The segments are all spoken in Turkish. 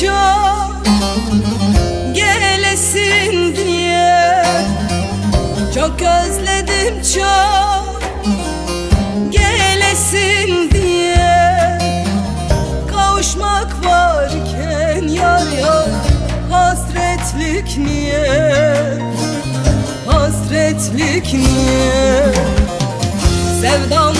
çok Gelesin diye. Çok özledim çok. Gelesin diye. Kavuşmak varken yar yar. Hasretlik niye? Hasretlik niye? Sevdam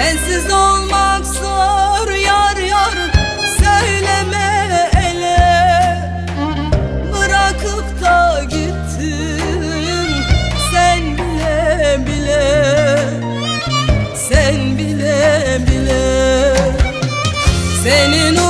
Sensiz olmak zor Yar yar Söyleme hele Bırakıp da gittin Sen bile bile. Sen bile bile. Senin uğrunda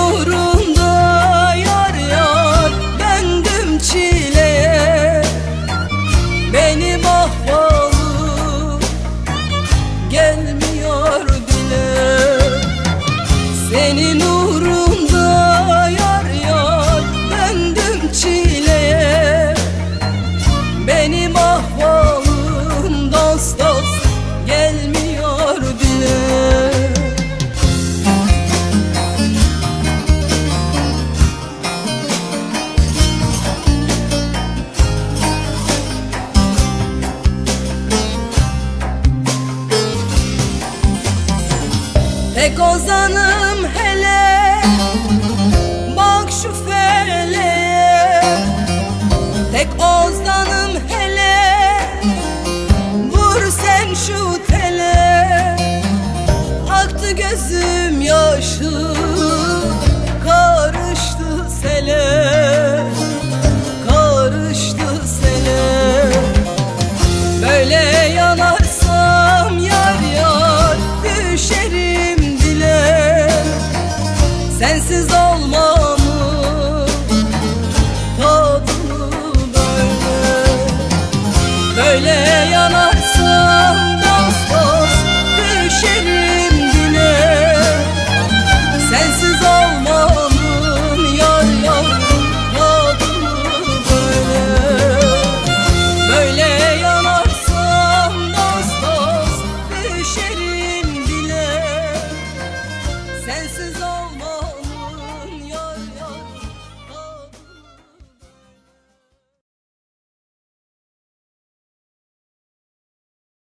Tek ozanım hele. Bak şu feleğe Tek ozanım hele. Vur sen şu tele. Aktı gözüm yaşı. Karıştı sele. Karıştı sele. Böyle sensiz olmaz